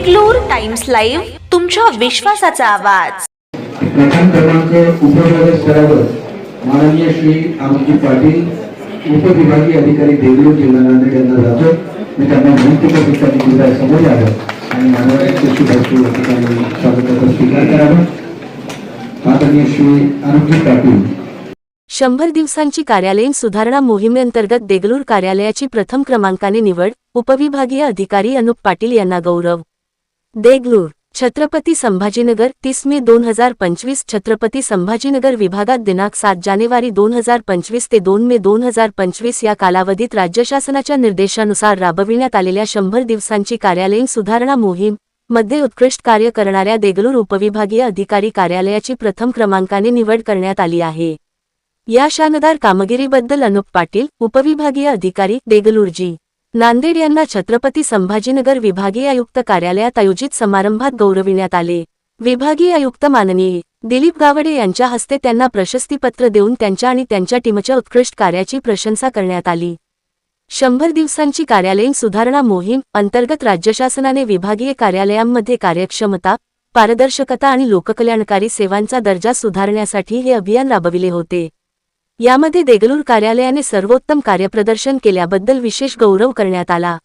Times live तुमच्या विश्वासाचा आवाज. प्रथम क्रमांक उपविभाग स्तरावर माननीय श्री आमजी पाटील उपविभागीय अधिकारी देगलूर जिल्हा नांदेड यांना जातो. मी त्यांना विनंती करतो त्यांनी जिल्हा समोर यावं आणि मानवाची शुभाशू ठिकाणी स्वागताचा स्वीकार करावा. माननीय श्री आरोग्य पाटील. शंभर दिवसांची कार्यालयीन सुधारणा मोहिमेअंतर्गत देगलूर कार्यालयाची प्रथम क्रमांकाने निवड उपविभागीय अधिकारी अनुप पाटील यांना गौरव. देगलूर छत्रपती संभाजीनगर तीस मे दोन हजार पंचवीस छत्रपती संभाजीनगर विभागात दिनांक सात जानेवारी दोन हजार पंचवीस ते दोन मे दोन हजार पंचवीस या कालावधीत राज्य शासनाच्या निर्देशानुसार राबविण्यात आलेल्या शंभर दिवसांची कार्यालयीन सुधारणा मोहीममध्ये उत्कृष्ट कार्य करणाऱ्या देगलूर उपविभागीय अधिकारी कार्यालयाची प्रथम क्रमांकाने निवड करण्यात आली आहे. या शानदार कामगिरीबद्दल अनुप पाटील उपविभागीय अधिकारी देगलूरजी. नांदेड यांना छत्रपती संभाजीनगर विभागीय आयुक्त कार्यालयात आयोजित समारंभात गौरविण्यात आले. विभागीय आयुक्त माननीय दिलीप गावडे यांच्या हस्ते त्यांना प्रशस्तीपत्र देऊन त्यांच्या आणि त्यांच्या टीमच्या उत्कृष्ट कार्याची प्रशंसा करण्यात आली. शंभर दिवसांची कार्यालयीन सुधारणा मोहीम अंतर्गत राज्य शासनाने विभागीय कार्यालयांमध्ये कार्यक्षमता पारदर्शकता आणि लोककल्याणकारी सेवांचा दर्जा सुधारण्यासाठी हे अभियान राबविले होते. यामध्ये देगलूर कार्यालयाने सर्वोत्तम कार्यप्रदर्शन केल्याबद्दल विशेष गौरव करण्यात आला.